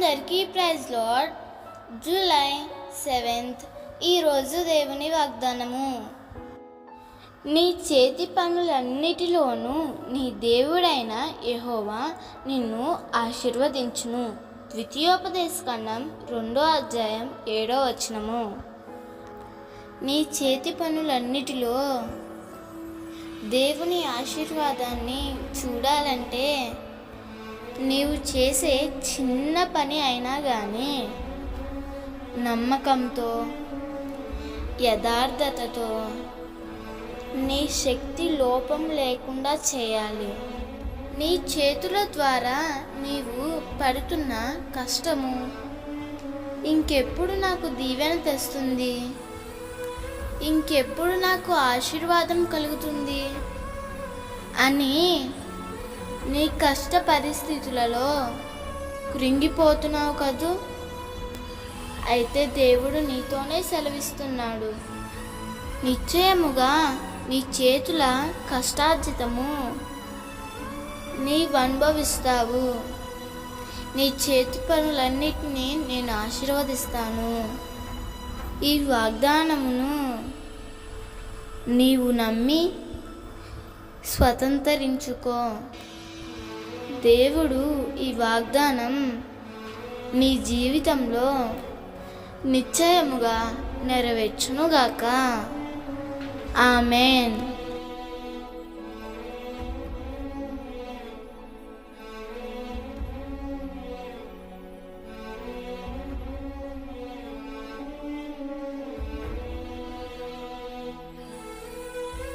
అందరికీ praise lord July seventh ఈరోజు దేవుని వాగ్దానము. నీ చేతి పనులన్నిటిలోనూ నీ దేవుడైన యహోవా నిన్ను ఆశీర్వదించును. ద్వితీయోపదేశకాండం రెండో అధ్యాయం ఏడో వచనము. నీ చేతి పనులన్నిటిలో దేవుని ఆశీర్వాదాన్ని చూడాలంటే నీవు చేసే చిన్న పని అయినా కానీ నమ్మకంతో యథార్థతతో నీ శక్తి లోపం లేకుండా చేయాలి. నీ చేతుల ద్వారా నీవు పడుతున్న కష్టము ఇంకెప్పుడు నాకు దీవెన తెస్తుంది? ఇంకెప్పుడు నాకు ఆశీర్వాదం కలుగుతుంది? అని నీ కష్ట పరిస్థితులలో కృంగిపోతున్నావు కదూ? అయితే దేవుడు నీతోనే సెలవిస్తున్నాడు. నిశ్చయముగా నీ చేతుల కష్టార్జితము నీవు అనుభవిస్తావు నీ చేతి పనులన్నిటినీ నేను ఆశీర్వదిస్తాను. ఈ వాగ్దానమును నీవు నమ్మి స్వతంత్రించుకో. దేవుడు ఈ వాగ్దానం నీ జీవితంలో నిశ్చయముగా నెరవేర్చునుగాక. ఆమెన్.